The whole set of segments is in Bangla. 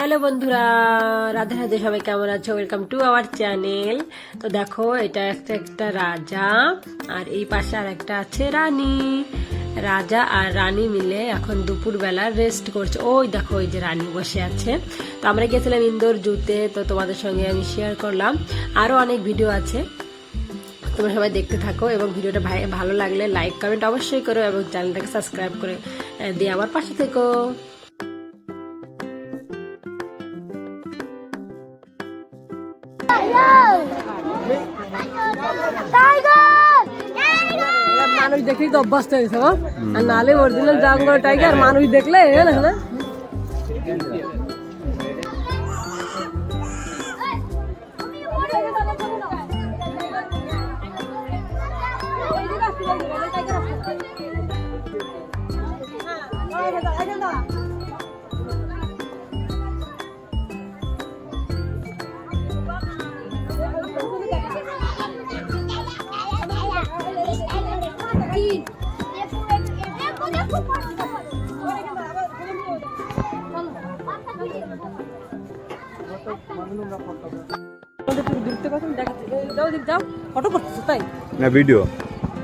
হ্যালো বন্ধুরা, রাধে রাধে, সবাই কেমন আছো? ওয়েলকাম টু আওয়ার চ্যানেল তো দেখো, এটা একটা একটা রাজা, আর এই পাশে আর একটা আছে রানী। রাজা আর রানী মিলে এখন দুপুরবেলা রেস্ট করছে। ওই দেখো, ওই যে রানী বসে আছে। তো আমরা গেছিলাম ইন্দোর জুতে, তো তোমাদের সঙ্গে আমি শেয়ার করলাম। আরও অনেক ভিডিও আছে। তোমরা সবাই দেখতে থাকো এবং ভিডিওটা ভালো লাগলে লাইক কমেন্ট অবশ্যই করো এবং চ্যানেলটাকে সাবস্ক্রাইব করে দিয়ে আমার পাশে থেকো। মানুষ দেখলেই তো অভ্যস্ত হয়েছে। আর নালে অরিজিনাল জাঙ্গল টাইগার মানুষ দেখলে না না ফটো করতেছো তাই? না ভিডিও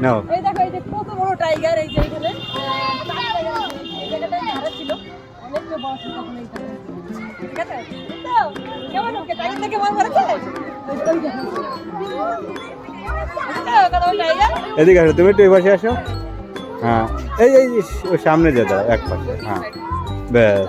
নাও। এই দেখো এই যে কত বড় টাইগার এই যে এখানে। আহ, টাইগার আছে। এই জায়গাটায় ঝাড়া ছিল। অনেক বড় ছিল তখন এই ঠিক আছে? কেমন ওকে টাইগার থেকে মার মারছে ওই দেখো। দেখছ কত বড় টাইগার এদিকে আসো তুমি একটু এই পাশে আসো। হ্যাঁ। এই এই সামনে যে দাও এক পাশে। হ্যাঁ। ব্যাস।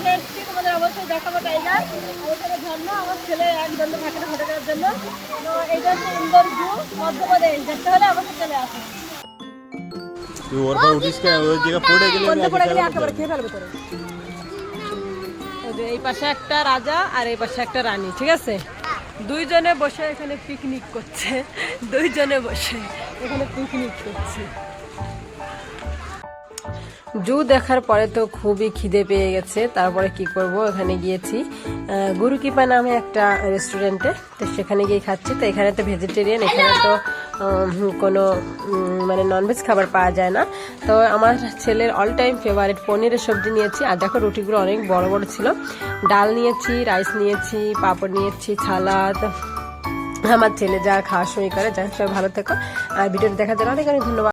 এদিকে এসেছি তোমাদের অবশ্যই দেখাবো টাইগার। ওখানে ঝর্ণা আমার ছেলে একদম থাকে ফটো করার জন্য। তো এটা হচ্ছে ইন্দোর মধ্যপ্রদেশ দেখতে হলে আমাকে চলে আসো। তুই ওর পর উঠিস কেন? ওই জায়গা পড়ে গেলে বন্ধ গেলে একেবারে খেয়ে ফেলবে তোরে। এই এই পাশে একটা রাজা আর এই পাশে একটা রানী ঠিক আছে? দুইজনে বসে এখানে পিকনিক করছে। দুইজনে বসে এখানে পিকনিক করছে। জু দেখার পরে তো খুবই খিদে পেয়ে গেছে তারপরে কি করব? এখানে গিয়েছি। আহ, গুরু কিপা নামে একটা রেস্টুরেন্টে তো সেখানে গিয়ে খাচ্ছি। তো এখানে তো ভেজিটেরিয়ান এখানে তো কোনো মানে ননভেজ খাবার পাওয়া যায় না। তো আমার ছেলের অল টাইম ফেভারিট পনিরের সবজি নিয়েছি। আর দেখো রুটিগুলো অনেক বড় বড় ছিল। ডাল নিয়েছি রাইস নিয়েছি পাঁপড় নিয়েছি সালাদ আমার ছেলে যা খাওয়ার সময় করে যা সবাই ভালো থেকো। আর ভিডিওটা দেখার জন্য অনেক অনেক ধন্যবাদ।